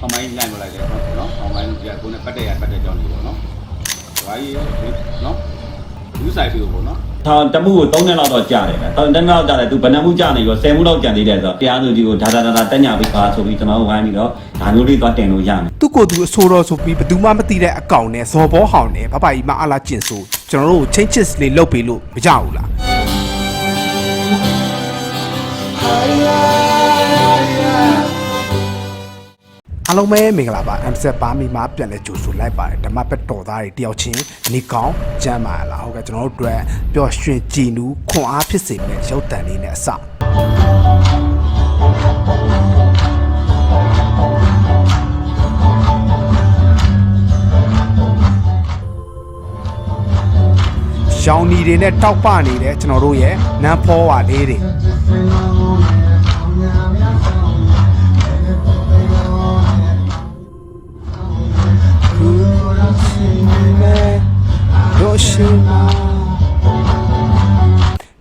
ဟောင်းမိုင်းလိုက်မလိုက်တယ်နော်ဟောင်းမိုင်းကကိုနဲ့ပတ်တဲ့ရပတ်တဲ့ကြောင်းနေပေါ့နော်ဘာကြီးနော်လူဆိုင်ပြီပေါ့နော်ထောင်တမှုကို3နှစ်လောက်တော့ကြာတယ်ဗျတောင်3နှစ်လောက်ကြာတယ်သူဗနမှုကြာနေပြီးတော့10မှုလောက်ကြာနေတယ်ဆိုတော့တရားသူကြီးကိုဒါဒါဒါဒါတက်ညာပြီးပါဆိုပြီးကျွန်တော်ဝိုင်းပြီးတော့ဒါမျိုးလေးသွားတင်လို့ရမယ်သူ့ကိုယ်သူအဆိုတော်ဆိုပြီးဘယ်သူမှမသိတဲ့အကောင့်နဲ့ဇော်ဘောဟောင်းနဲ့ဘဘကြီးမအားလာကျင်ဆိုကျွန်တော်တို့ချင်းချစ်လေးလုတ်ပေးလို့မကြဘူးလား အားလုံးပဲမင်္ဂလာပါ MZ ပါမီမှာပြန်လဲကြိုဆိုလိုက်ပါတယ်ဓမ္မပက်တော်သားတွေတယောက်ချင်းနေကောင်းကျမ်းပါလားဟုတ်ကဲ့ကျွန်တော်တို့အတွက်ပျော်ရွှင်ကြည်နူးခွန်အားဖြစ်စေမယ့်ရုပ်တံလေးနဲ့အစရောင်နီတွေနဲ့တောက်ပနေတဲ့ကျွန်တော်တို့ရဲ့နန်းဖောဝါလေးတွေ တို့ရှိမာ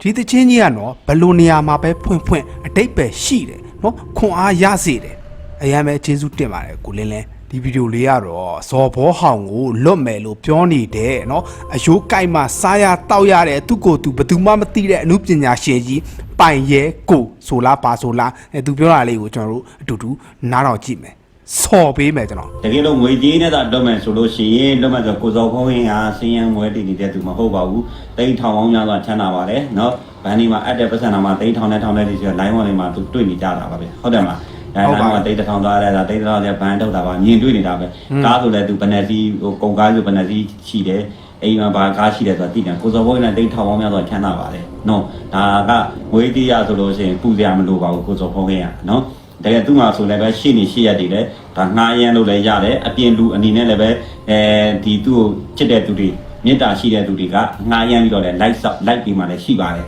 ဒီတချင်းကြီးကနော်ဘယ်လိုနေရာမှာပဲဖွင့်ဖွင့်အတိတ်ပဲရှိတယ်နော်ခွန်အားရစေတယ်အရင်ပဲကျေးဇူးတင်ပါတယ်ကိုလင်းလင်းဒီဗီဒီယိုလေးကတော့ဇော်ဘောဟောင်ကိုလွတ်မယ်လို့ပြောနေတယ်နော်အယိုးကြိုက်မှစားရတောက်ရတဲ့သူ့ကိုယ်သူဘယ်သူမှမသိတဲ့အမှုပညာရှင်ကြီးပိုင်ရဲကိုဆိုလားပါဆိုလားအဲသူပြောတာလေးကိုကျွန်တော်တို့အတူတူနားတော်ကြည့်မယ် ဆော်ပေးမယ်ကျွန်တော် တကယ်လို့ငွေကြေးနဲ့သာလွတ်မယ်ဆိုလို့ရှိရင်လွတ်မယ်ဆိုကိုစော်ဖုံးရင်ဟာစင်းရံမွဲတည်နေတဲ့သူမဟုတ်ပါဘူးတိန်းထောင်ပေါင်းများစွာချမ်းသာပါတယ်เนาะဘန်ဒီမှာအပ်တဲ့ပတ်စံနာမှာတိန်းထောင်နဲ့ထောင်နဲ့ဒီဆို line 1တွေမှာသူတွေ့နေကြတာပါပဲဟုတ်တယ်မလားအဲ ဟုတ်ပါ line 1တိန်းတစ်ထောင်သွားရတာတိန်းတစ်ထောင်ကျဘန်ထုတ်တာပါမြင်တွေ့နေတာပဲကားဆိုလည်းသူဘယ်နဲ့စီဟိုကုန်ကားဆိုဘယ်နဲ့စီရှိတယ်အိမ်မှာဘာကားရှိတယ်ဆိုတာသိတယ်ကိုစော်ဖုံးနဲ့တိန်းထောင်ပေါင်းများစွာချမ်းသာပါတယ်နော်ဒါကငွေကြေးရဆိုလို့ရှိရင်ပူစရာမလိုပါဘူးကိုစော်ဖုံးကနော် တကယ်သူ့မှာဆိုလည်းပဲရှေ့နေရှေ့ရက်တွေလည်း ဒါငှားရမ်းလို့လည်းရတယ်အပြင်လူအနေနဲ့လည်းပဲအဲဒီသူ့ကိုချစ်တဲ့သူတွေမေတ္တာရှိတဲ့သူတွေကငှားရမ်းပြီးတော့လည်း light ဆောက် light ပြီးမှလည်းရှိပါတယ်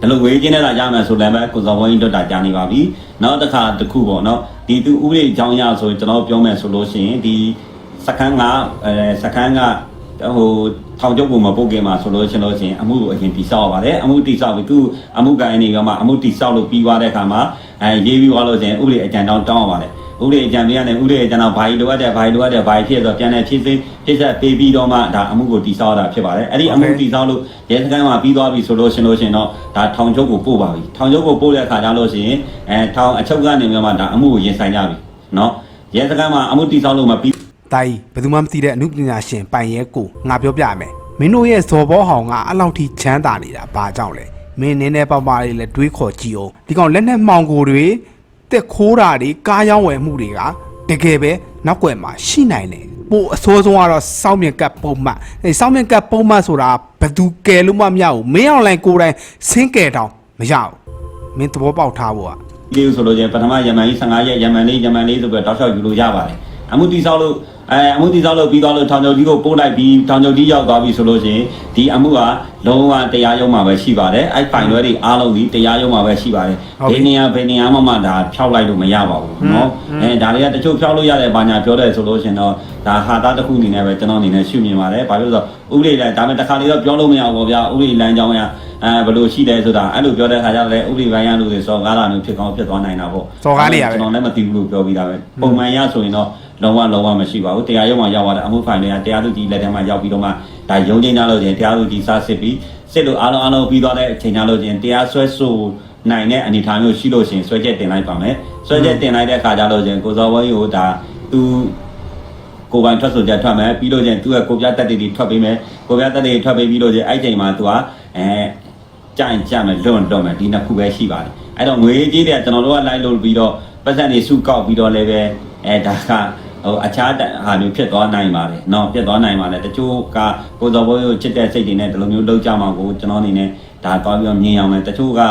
ဒါလိုဝေးချင်းနဲ့လာကြမယ်ဆိုလည်းပဲကိုစော်ဝင်းတို့တာကြာနေပါပြီနောက်တစ်ခါတစ်ခုပေါ့နော်ဒီသူဥပဒေအကြောင်းအရဆိုကျွန်တော်ပြောမယ်ဆိုလို့ရှိရင်ဒီစကန်းကအဲစကန်းကဟိုထောင်ကျုပ်ကိုမပုတ်ခင်မှာဆိုလို့ရှင်လို့ရှိရင်အမှုကိုအရင်တိဆောက်ရပါတယ်အမှုတိဆောက်ပြီးသူအမှုကိုင်းနေကမှအမှုတိဆောက်လို့ပြီးသွားတဲ့အခါမှာအဲရေးပြီးသွားလို့ရှိရင်ဥပဒေအကြံတောင်းတောင်းရပါတယ် ဥပဒေအကြံပေးရတယ်ဥပဒေအကြံတော့ဘာကြီးလိုအပ်တယ်ဘာကြီးလိုအပ်တယ်ဘာကြီးဖြစ်ဆိုပြန်လည်ဖြည့်သိဖြည့်ဆက်ပေးပြီးတော့မှဒါအမှုကိုတိဆောက်ရတာဖြစ်ပါတယ်အဲ့ဒီအမှုတိဆောက်လို့ရဲစခန်းမှာပြီးသွားပြီဆိုလို့ရှင်လို့ရှင်တော့ဒါထောင်ကျုပ်ကိုပို့ပါပြီထောင်ကျုပ်ကိုပို့တဲ့အခါကျလို့ရှိရင်အဲထောင်အချုပ်ကနေပြီးမှဒါအမှုကိုရင်ဆိုင်ကြပြီနော်ရဲစခန်းမှာအမှုတိဆောက်လို့မပြီးတိုင်ဘယ်သူမှမသိတဲ့အမှုပညာရှင်ပိုင်ရဲကိုငါပြောပြမယ်မင်းတို့ရဲ့ဇော်ဘောဟောင်ကအဲ့လောက်ထိချမ်းသာနေတာဘာကြောင့်လဲမင်းနင်းနေပပလေးလဲတွေးခေါ်ကြည့်အောင်ဒီကောင်လက်နဲ့မှောင်ကိုတွေ တက်ခိုးတာတွေကားရောက်ဝယ်မှုတွေကတကယ်ပဲနောက်ွယ်မှာရှိနိုင်တယ်ပို့အစိုးဆုံးကတော့စောင်းမြင်ကပ်ပုံမှန်အဲစောင်းမြင်ကပ်ပုံမှန်ဆိုတာဘယ်သူကယ်လို့မှမရဘူးမင်းအောင်လိုင်းကိုယ်တိုင်ဆင်းကယ်တောင်မရဘူးမင်းသဘောပေါက်ထားဖို့ကဒီလိုဆိုလို့ချင်းပထမယမန်ကြီး15ရက်ယမန်လေးယမန်လေးဆိုပြီးတော့တောက်လျှောက်ယူလို့ရပါတယ်အမှုတိဆောက်လို့ အဲအမှုတိဆောက်လို့ပြီးသွားလို့ထောင်ချုပ်ကြီးကိုပို့လိုက်ပြီးထောင်ချုပ်ကြီးရောက်သွားပြီဆိုလို့ချင်းဒီအမှုကလုံးဝတရားရုံးမှာပဲရှိပါတယ်အဲ့ပိုင်လွဲတွေအားလုံးဒီတရားရုံးမှာပဲရှိပါတယ်ဘယ်နေရာဘယ်နေရာမှမှဒါဖြောက်လိုက်လို့မရပါဘူးเนาะအဲဒါတွေကတချို့ဖြောက်လို့ရတယ်ဘာညာပြောတယ်ဆိုလို့ချင်းတော့ဒါဟာတာတစ်ခုအနေနဲ့ပဲကျွန်တော်အနေနဲ့ရှုမြင်ပါတယ်ဘာလို့လဲဆိုတော့ဥပဒေလိုက်ဒါပေမဲ့တစ်ခါလေတော့ပြောလို့မရဘူးပေါ့ဗျာဥပဒေလမ်းကြောင်းရအဲဘယ်လိုရှိတယ်ဆိုတာအဲ့လိုပြောတဲ့အခါကျတော့လေဥပဒေပိုင်းရလို့ဆိုစော်ကားတာမျိုးဖြစ်ကောင်းဖြစ်သွားနိုင်တာပေါ့ စော်ကားနေရပဲ ကျွန်တော်လည်းမသိဘူးလို့ပြောပြီးသားပဲပုံမှန်ရဆိုရင်တော့ လုံးဝလုံးဝမရှိပါဘူးတရားရုံးမှာရောက်သွားတဲ့အမှုဖိုင်တွေကတရားသူကြီးလက်ထဲမှာရောက်ပြီးတော့မှဒါရုံးချင်းကြလို့ချင်းတရားသူကြီးစားစစ်ပြီးစစ်လို့အားလုံးအားလုံးပြီးသွားတဲ့အချိန်ကြလို့ချင်းတရားစွဲဆိုနိုင်တဲ့အနေအထားမျိုးရှိလို့ရှိရင်ဆွဲချက်တင်လိုက်ပါမယ်ဆွဲချက်တင်လိုက်တဲ့အခါကျတော့ချင်းကိုစောဝင်းကိုဒါသူကိုယ်ပိုင်ထွက်ဆိုချက်ထွက်မယ်ပြီးလို့ချင်းသူ့ရဲ့ကိုပြတက်တီတွေထွက်ပေးမယ်ကိုပြတက်တီတွေထွက်ပေးပြီးလို့ချင်းအဲ့ချိန်မှာသူကအဲကြိုင်ကြမယ်လွန်တော့မယ်ဒီနှစ်ခုပဲရှိပါတယ်အဲ့တော့ငွေကြီးတွေကကျွန်တော်တို့ကလိုက်လို့ပြီးတော့ပတ်စံတွေစုကောက်ပြီးတော့လည်းပဲအဲဒါက ဟိုအခြားဟာမျိုးဖြစ်သွားနိုင်ပါတယ်เนาะဖြစ်သွားနိုင်ပါတယ်တချို့ကကိုယ်တော်ဘိုးကိုချစ်တဲ့စိတ်တွေနဲ့ဒီလိုမျိုးလှုပ်ကြမှာကိုကျွန်တော်အနေနဲ့ဒါသွားပြီးတော့မြင်အောင်မယ်တချို့က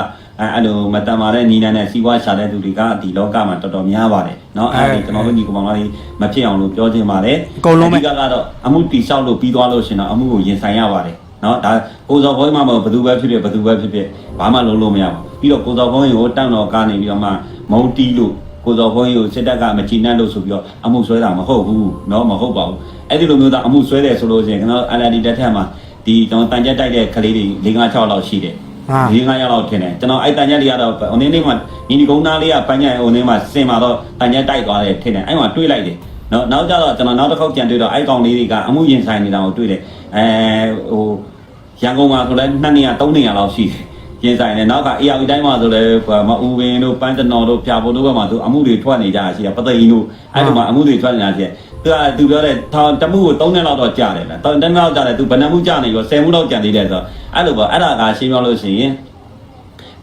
အဲအဲ့လိုမတန်မာတဲ့နီးနဲ့စီးပွားရှာတဲ့သူတွေကဒီလောကမှာတော်တော်များပါတယ်เนาะအဲ့ဒီကျွန်တော်တို့ညီကောင်မလေးမဖြစ်အောင်လို့ပြောချင်ပါတယ် အကုန်လုံးပဲ အဓိကကတော့အမှုတိဆောက်လို့ပြီးသွားလို့ရှင်တော့အမှုကိုရင်ဆိုင်ရပါတယ်เนาะဒါကိုယ်စော်ဘုန်းကြီးမှမဟုတ်ဘယ်သူပဲဖြစ်ဖြစ်ဘယ်သူပဲဖြစ်ဖြစ်ဘာမှလုံးလို့မရပါဘူးပြီးတော့ကိုယ်စော်ဘုန်းကြီးကိုတန့်တော်ကားနေပြီးတော့မှမုံတီးလို့ ကိုယ်စော်ဘုန်းကြီးကိုစစ်တပ်ကမချီနှက်လို့ဆိုပြီးတော့အမှုဆွဲတာမဟုတ်ဘူးเนาะမဟုတ်ပါဘူးအဲ့ဒီလိုမျိုးသားအမှုဆွဲတယ်ဆိုလို့ရှိရင်ကျွန်တော် LND တက်ထက်မှာဒီကျွန်တော်တန်ကြက်တိုက်တဲ့ကလေးတွေ၄၅6လောက်ရှိတယ် ဒီငါးရက်လောက်ထင်တယ်ကျွန်တော်အဲ့တန်ရက်လေးကတော့ဟိုနေ့နေ့မှာညီဒီကုန်းသားလေးကပန်းညက်ဟိုနေ့မှာစင်มาတော့တန်ရက်တိုက်သွားတယ်ထင်တယ်အဲ့မှာတွေးလိုက်တယ်နော်နောက်ကြတော့ကျွန်တော်နောက်တစ်ခေါက်ကြံတွေ့တော့အဲ့ကောင်လေးတွေကအမှုရင်ဆိုင်နေတာကိုတွေ့တယ်အဲဟိုရန်ကုန်မှာဆိုလဲ2နေရာ3နေရာလောက်ရှိတယ် ရင်ဆိုင်တယ်နောက်ကအေယာဝီတိုင်းမှာဆိုလဲမအူဝင်းတို့ပန်းတနော်တို့ဖြာဖို့တို့ဘက်မှာသူအမှုတွေထွက်နေကြတာရှိတယ်ပသိန်းတို့အဲ့ဒီမှာအမှုတွေထွက်နေတာရှိတယ်သူကသူပြောတဲ့ထောင်တမှုကို3နှစ်လောက်တော့ကြာတယ်လား3နှစ်လောက်ကြာတယ်သူဘယ်နှမှုကြာနေရော10မှုလောက်ကြာနေတယ်ဆိုတော့အဲ့လိုပေါ့အဲ့ဒါကရှင်းပြလို့ရှိရင်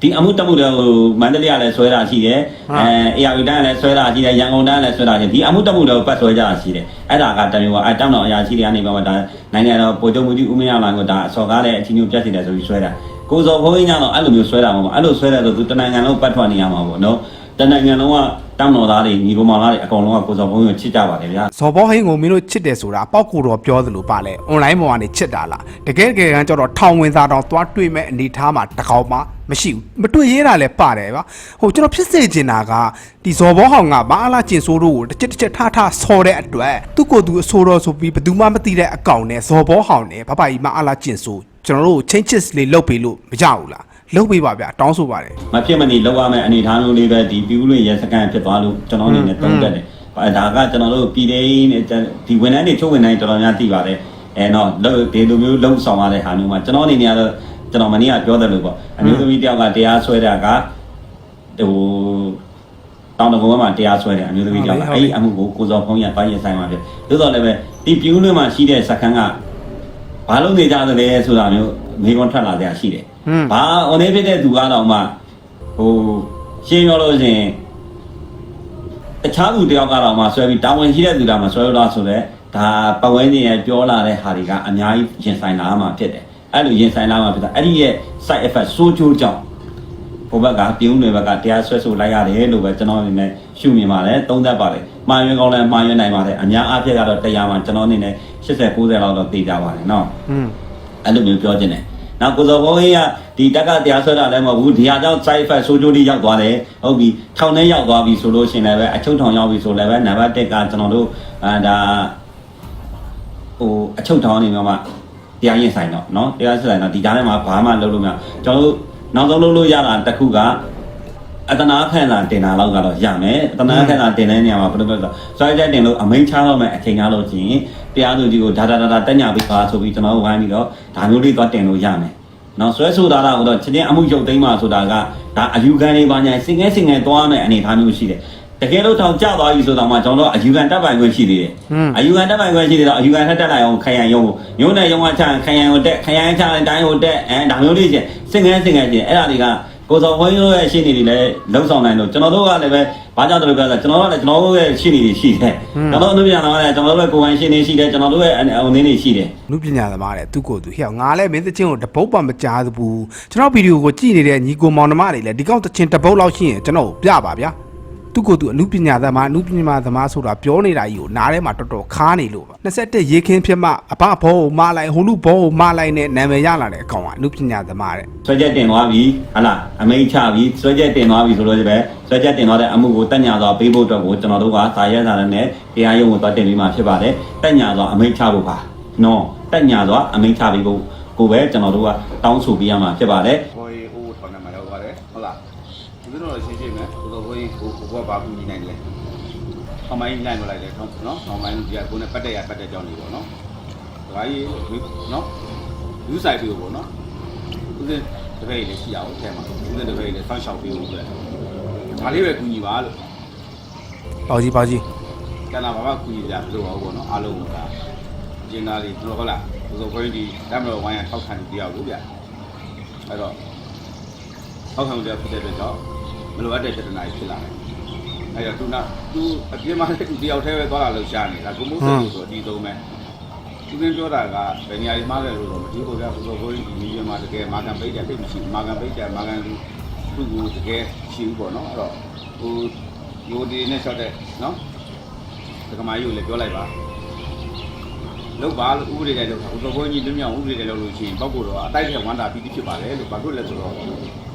ဒီအမှုတမှုတွေဟိုမန္တလေးကလည်းဆွဲတာရှိတယ်အဲအေယာဝီတိုင်းကလည်းဆွဲတာရှိတယ်ရန်ကုန်တိုင်းကလည်းဆွဲတာရှိတယ်ဒီအမှုတမှုတွေကိုပတ်ဆွဲကြတာရှိတယ်အဲ့ဒါကတမျိုးပေါ့အဲတောင်းတော်အရာရှိတွေကနေပါတော့ဒါနိုင်ငံတော်ပို့ချုပ်မှုကြီးဦးမင်းအောင်လိုင်ကိုဒါအစော်ကားတဲ့အချင်းချင်းပြတ်စီတယ်ဆိုပြီးဆွဲတာ ကိုစော်ဘုန်းကြီးညတော့အဲ့လိုမျိုးဆွဲတာမဟုတ်ဘူးအဲ့လိုဆွဲတယ်ဆိုသူတနိုင်ငံလုံးပတ်ထွက်နေရမှာပေါ့နော်တနိုင်ငံလုံးကတောင်းတော်သားတွေညီကောင်မသားတွေအကုန်လုံးကကိုစော်ဘုန်းကြီးကိုချစ်ကြပါတယ်ဗျာဇော်ဘောဟင်းကိုမင်းတို့ချစ်တယ်ဆိုတာပောက်ကိုတော့ပြောသလိုပါလေအွန်လိုင်းပေါ်ကနေချစ်တာလားတကယ်တကယ်ကန်းကျတော့ထောင်ဝင်သားတောင်သွားတွေ့မဲ့အနေထားမှာတကောင်မှမရှိဘူးမတွေ့ရဲတာလည်းပါတယ်ဗျာဟိုကျွန်တော်ဖြစ်စေချင်တာကဒီဇော်ဘောဟောင်ကဘာအလားကျင်ဆိုးတို့ကိုတစ်ချက်တစ်ချက်ထားထားဆော်တဲ့အတွက်သူ့ကိုယ်သူအဆိုးတော်ဆိုပြီးဘယ်သူမှမသိတဲ့အကောင်နဲ့ဇော်ဘောဟောင်နဲ့ဘာဘာကြီးမအလားကျင်ဆိုး ကျွန်တော်တို့ချင်းချစ်လေးလုတ်ပေးလို့မရဘူးလားလုတ်ပေးပါဗျာတောင်းဆိုပါတယ်မဖြစ်မနေလောက်ရမယ့်အနေအထားမျိုးလေးပဲဒီပြူးလွင်ရဲစကန်ဖြစ်သွားလို့ကျွန်တော်အနေနဲ့သုံးတက်တယ်။အဲဒါကကျွန်တော်တို့ပြည်သေးနဲ့ဒီဝန်ထမ်းတွေချုပ်ဝန်ထမ်းတွေတော်တော်များသိပါတယ်။အဲတော့လို့ဒီလိုမျိုးလုံဆောင်ရတဲ့ဟာမျိုးမှာကျွန်တော်အနေနဲ့ကတော့ကျွန်တော်မနေ့ကပြောတယ်လို့ပေါ့အမျိုးသမီးတယောက်ကတရားစွဲတာကဟိုတောင်းတကုန်းမှာတရားစွဲတယ်အမျိုးသမီးတယောက်ကအဲ့ဒီအမှုကိုကိုစော်ဖုံးရပိုင်းရဆိုင်မှာဖြစ်။သို့တော်လည်းပဲဒီပြူးလွင်မှာရှိတဲ့စကန်က ဘာလို့နေကြသလဲဆိုတာမျိုးမိကွန်းထွက်လာကြရှိတယ်ဟွန်းဘာဟိုနေဖြစ်တဲ့သူကတော့မှဟိုရှင်းပြောလို့ရှိရင်တခြားသူတယောက်ကတော့မှဆွဲပြီးတာဝန်ရှိတဲ့သူကမှဆွဲလို့လားဆိုတော့ဒါပဝန်းကျင်ရဲ့ပြောလာတဲ့ဟာတွေကအများကြီးရင်ဆိုင်လာမှဖြစ်တယ်အဲ့လိုရင်ဆိုင်လာမှဖြစ်တာအဲ့ဒီရဲ့ side effect ဆိုးကျိုးကြောင့် ဘုဘကပြုံးတွေဘက်ကတရားဆွဲဆိုလိုက်ရတယ်လို့ပဲကျွန်တော်အနေနဲ့ရှုမြင်ပါတယ်သုံးသပ်ပါတယ်မှားယွင်းကောင်းလည်းမှားယွင်းနိုင်ပါတယ်အများအားဖြင့်ကတော့တရားမှကျွန်တော်အနေနဲ့80 90လောက်တော့သိကြပါတယ်နော် ဟွန်း အဲ့လိုမျိုးပြောခြင်းတယ်။နောက်ကိုစောဘုန်းကြီးကဒီတက်ကတရားဆွဲတာလည်းမဟုတ်ဘူး။ဒီဟာကြောင့် side effect ဆိုးကျိုးလေးရောက်သွားတယ်။ဟုတ်ပြီ။ထောင်ထဲရောက်သွားပြီဆိုလို့ရှိရင်လည်းပဲအချုပ်ထောင်ရောက်ပြီဆိုလည်းပဲနံပါတ်1ကကျွန်တော်တို့အာဒါဟိုအချုပ်ထောင်နေမှာမှတရားရင်ဆိုင်တော့เนาะတရားရင်ဆိုင်တော့ဒီကြားထဲမှာဘာမှလုပ်လို့မရဘူးကျွန်တော်တို့ နောက်ဆုံးလုပ်လို့ရတာတစ်ခုကအတနာခံတာတင်တာလောက်ကတော့ရမယ်အတနာခံတာတင်တဲ့နေရာမှာဘယ်လိုလဲဆိုတော့စိုက်ချက်တင်လို့အမိန်ချတော့မယ်အချိန်ကားလို့ရှိရင်တရားသူကြီးကိုဒါဒါဒါဒါတက်ညာပြီးပါဆိုပြီးကျွန်တော်ဝိုင်းပြီးတော့ဒါမျိုးလေးသွားတင်လို့ရမယ်နော်ဆွဲဆိုတာကတော့ချင်းချင်းအမှုရုပ်သိမ်းမှဆိုတာကဒါအယူခံတွေပါညာစင်ငယ်စင်ငယ်သွားမယ်အနေအထားမျိုးရှိတယ် တကယ်လို့ထောင်ကြသွားပြီဆိုတော့မှကျွန်တော်တို့အယူခံတက်ပိုင်ခွင့်ရှိသေးတယ်ဟွန်းအယူခံတက်ပိုင်ခွင့်ရှိသေးတော့အယူခံထက်တက်လိုက်အောင်ခရံရုံကိုညို့နဲ့ရုံကချရင်ခရံကိုတက်ခရံချရင်တိုင်းကိုတက်အဲဒါမျိုးလေးချင်းစင်ငယ်စင်ငယ်ချင်းအဲ့ဒါတွေကကိုစော်ဘုန်းကြီးတို့ရဲ့ရှင်းနေတွေလည်းလုံဆောင်နိုင်လို့ကျွန်တော်တို့ကလည်းပဲဘာကြောင့်တို့ပြောလဲကျွန်တော်တို့ကလည်းကျွန်တော်တို့ရဲ့ရှင်းနေတွေရှိတယ်ကျွန်တော်တို့အနုပြန်တော်ကလည်းကျွန်တော်တို့ရဲ့ကိုယ်ပိုင်ရှင်းနေရှိတယ်ကျွန်တော်တို့ရဲ့အုံနေနေရှိတယ်လူပညာသမားတဲ့သူကိုယ်သူဟဲ့ငါလည်းမင်းသချင်းကိုတပုတ်ပါမကြားဘူးကျွန်တော်ဗီဒီယိုကိုကြည့်နေတဲ့ညီကိုမောင်နှမတွေလည်းဒီကောင်တချင်းတပုတ်လောက်ရှိရင်ကျွန်တော်ပြပါဗျာ သူကိုယ်သူအနုပညာသမားအနုပညာသမားဆိုတာပြောနေတာကြီးကိုနားထဲမှာတော်တော်ခါနေလို့ပါ21ရေခင်းဖြစ်မှအဘဘောကိုမလိုက်ဟိုလူဘောကိုမလိုက်နဲ့နာမည်ရလာတဲ့အကောင်ကအနုပညာသမားတဲ့ဆွဲချက်တင်သွားပြီဟာလားအမိန်ချပြီဆွဲချက်တင်သွားပြီဆိုလို့ဒီပဲဆွဲချက်တင်သွားတဲ့အမှုကိုတက်ညာသွားပေးဖို့အတွက်ကိုကျွန်တော်တို့ကစာရဲစာရဲနဲ့တရားရုံးကိုသွားတင်ပြီးမှဖြစ်ပါတယ်တက်ညာသွားအမိန်ချဖို့ပါနော်တက်ညာသွားအမိန်ချပြီးဖို့ကိုပဲကျွန်တော်တို့ကတောင်းဆိုပေးရမှာဖြစ်ပါတယ် ဘောရီဟိုထောင်ထဲမှာရောက်သွားတယ်ဟုတ်လားဒီလို တော့ရှင်းရှင်းပဲကိုစောဘောရီကိုကိုကဘာကူညီနိုင်လဲထောင်မိုင်းလိုက်မလိုက်လဲထောင်နော်ထောင်မိုင်းဒီကကိုနဲ့ပတ်တက်ရပတ်တက်ကြောင်းနေပေါ့နော်ဒါကြီးနော်ယူဆိုင်ပြီးပေါ့နော်ဦးစင်တပည့်လေးရှိအောင်အဲမှာဦးစင်တပည့်လေးဆောင်းရှောက်ပြီးလို့ဆိုဒါလေးပဲကူညီပါလို့ပေါ့ကြီးပေါ့ကြီးကနဘာမှကူညီကြမလို့ပါဘူးပေါ့နော်အားလုံးကကျင်းသားလေးတို့ဟုတ်လားကိုစောဘောရီဒီတမတော်ဝိုင်းရထောက်ခံတယောက်လို့ဗျအဲ့တော့အောက်ခံတဲ့ဖြစ်တဲ့အတွက်ကြောင့် မလိုအပ်တဲ့ပြဿနာတွေဖြစ်လာတယ်။အဲဒါသူကသူအပြင်းမှာသူတယောက်တည်းပဲသွားလာလို့ရှားနေတာကိုမိုးစိတ်ဆိုအဒီသုံးပဲ။သူကပြောတာကဘယ်နေရာမှာမှားတယ်လို့တော့မကြည့်ဘူးဗျာဆိုတော့ဘိုးကြီးဒီမြေမှာတကယ်မာကန်ပိတ်တယ်ပိတ်မရှိမာကန်ပိတ်တယ်မာကန်သူသူ့ကိုတကယ်ရှိဘူးပေါ့နော်အဲ့တော့ဟိုယိုဒီနဲ့ရှော့တဲ့နော်ဒကမာကြီးကိုလည်းပြောလိုက်ပါလောက်ပါလို့ဥပဒေနဲ့လောက်တာဥပဒေဘုန်းကြီးလွမြောက်ဥပဒေနဲ့လောက်လို့ရှိရင်ပောက်ကိုတော့အတိုက်ထဲဝမ်းတာပြီးပြီးဖြစ်ပါတယ်လို့ဘာလို့လဲဆိုတော့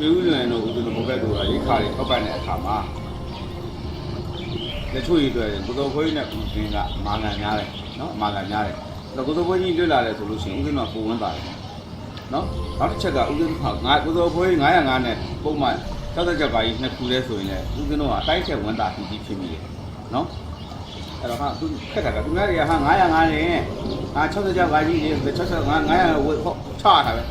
ပြည်ဦးလွင်တို့ဥပဒေဘုဘက်တို့ကရေခါတွေထောက်ပံ့တဲ့အခါမှာလက်ချိုးရည်တွေကိုတော်ခွေးနဲ့ဦးစင်းကမာငံများတယ်နော်မာငံများတယ်အဲ့တော့ကိုတော်ခွေးကြီးလွတ်လာတယ်ဆိုလို့ရှိရင်ဦးစင်းတော့ပုံဝန်းပါတယ်နော်နောက်တစ်ချက်ကဦးဇင်းကငါကိုစောဖွေး905နဲ့ပုံမှန်60ကြောက်ကကြီးနှစ်ခုလဲဆိုရင်လည်းဦးဇင်းတို့ကအတိုင်းချက်ဝန်တာပြီးပြီးဖြစ်မိတယ်နော်အဲ့တော့ဟာသူခက်တာကသူများတွေကဟာ905နဲ့ဟာ60ကြောက်ကကြီးတွေ60 900ဝတ်ချတာပဲ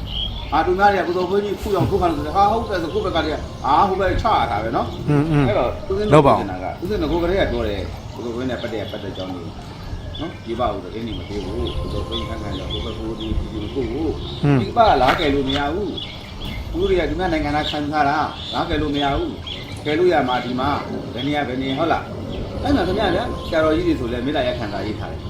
အာသူများတွေကကိုစောဖွေးကြီးဖူအောင်ဖူခံလို့ဟာဟုတ်တယ်ဆိုကိုယ့်ဘက်ကတည်းကအာဟိုဘက်ချတာပဲနော် อืมอืม အဲ့တော့ဦးဇင်း လောက်ပါ ကဦးဇင်းကကိုယ်ကလေးကပြောတယ်ကိုယ်ကိုယ်နဲ့ပတ်တဲ့ပတ်တဲ့ကြောင်းလေးနော်ဒီပါဦးတော့အင်းနေမသေးဘူးကိုယ်ကိုယ်ခန်းခန်းတော့ကိုယ်ကိုယ်ဒီဒီကိုကိုဒီပါလာကဲလို့မရဘူးဦးတွေကဒီမှာနိုင်ငံသားခံထားတာလာကဲလို့မရဘူးကဲလို့ရမှာဒီမှာဘယ်နေရဘယ်နေဟုတ်လားအဲ့မှာခင်ဗျာဗျာဆရာတော်ကြီးတွေဆိုလဲမေတ္တာရခံတာရေးထားတယ်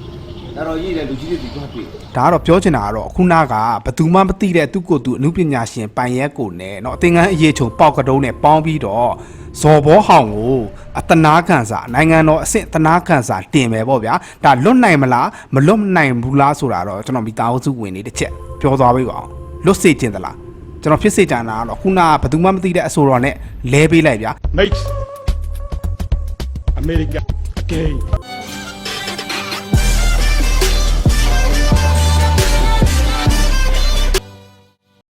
ဆရာတော်ကြီးတွေလူကြီးတွေဒီတော့တွေ့ ဒါကတော့ပြောချင်တာကတော့အခုနကဘသူမှမသိတဲ့သူ့ကိုယ်သူအမှုပညာရှင်ပိုင်ရဲကိုနဲ့เนาะအသင်္ကန်းအရေးချုံပေါက်ကတုံးနဲ့ပေါင်းပြီးတော့ဇော်ဘောဟောင်ကိုအတနာခံစာနိုင်ငံတော်အဆင့်အတနာခံစာတင်မယ်ပေါ့ဗျာဒါလွတ်နိုင်မလားမလွတ်နိုင်ဘူးလားဆိုတာတော့ကျွန်တော်မိသားစုဝင်နေတစ်ချက်ပြောသွားပေးပါအောင်လွတ်စေချင်သလားကျွန်တော်ဖြစ်စေချင်တာကတော့ခုနကဘသူမှမသိတဲ့အဆိုတော်နဲ့လဲပေးလိုက်ဗျာ Mate, America again.